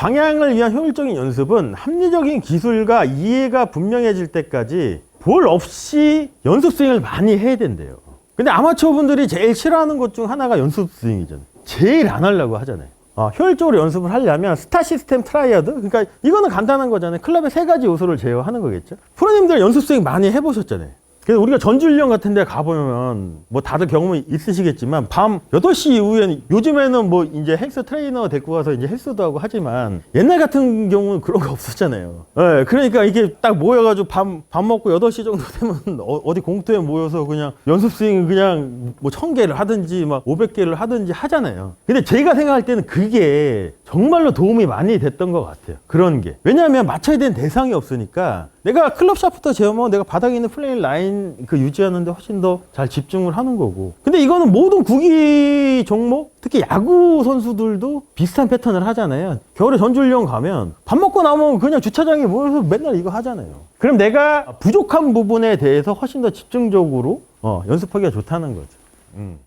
방향을 위한 효율적인 연습은 합리적인 기술과 이해가 분명해질 때까지 볼 없이 연습 스윙을 많이 해야 된대요. 근데 아마추어 분들이 제일 싫어하는 것 중 하나가 연습 스윙이잖아요. 제일 안 하려고 하잖아요. 아, 효율적으로 연습을 하려면 스타 시스템 트라이어드 그러니까 이거는 간단한 거잖아요. 클럽의 세 가지 요소를 제어하는 거겠죠. 프로님들 연습 스윙 많이 해보셨잖아요. 그래서 우리가 전주훈련 같은 데 가보면 뭐 다들 경험이 있으시겠지만 밤 8시 이후에는 요즘에는 뭐 이제 헬스 트레이너 데리고 가서 이제 헬스도 하고 하지만 옛날 같은 경우는 그런 거 없었잖아요. 예, 그러니까 이게 딱 모여가지고 밤, 밥 먹고 8시 정도 되면 어, 어디 공터에 모여서 그냥 연습 스윙 그냥 뭐 1000개를 하든지 막 500개를 하든지 하잖아요. 근데 제가 생각할 때는 그게 정말로 도움이 많이 됐던 것 같아요. 그런 게. 왜냐하면 맞춰야 되는 대상이 없으니까 내가 클럽 샤프터 제어면 내가 바닥에 있는 플레인 라인 그 유지하는데 훨씬 더 잘 집중을 하는 거고. 근데 이거는 모든 구기 종목, 특히 야구 선수들도 비슷한 패턴을 하잖아요. 겨울에 전주훈련 가면 밥 먹고 나면 그냥 주차장에 모여서 맨날 이거 하잖아요. 그럼 내가 부족한 부분에 대해서 훨씬 더 집중적으로 어, 연습하기가 좋다는 거죠. 음.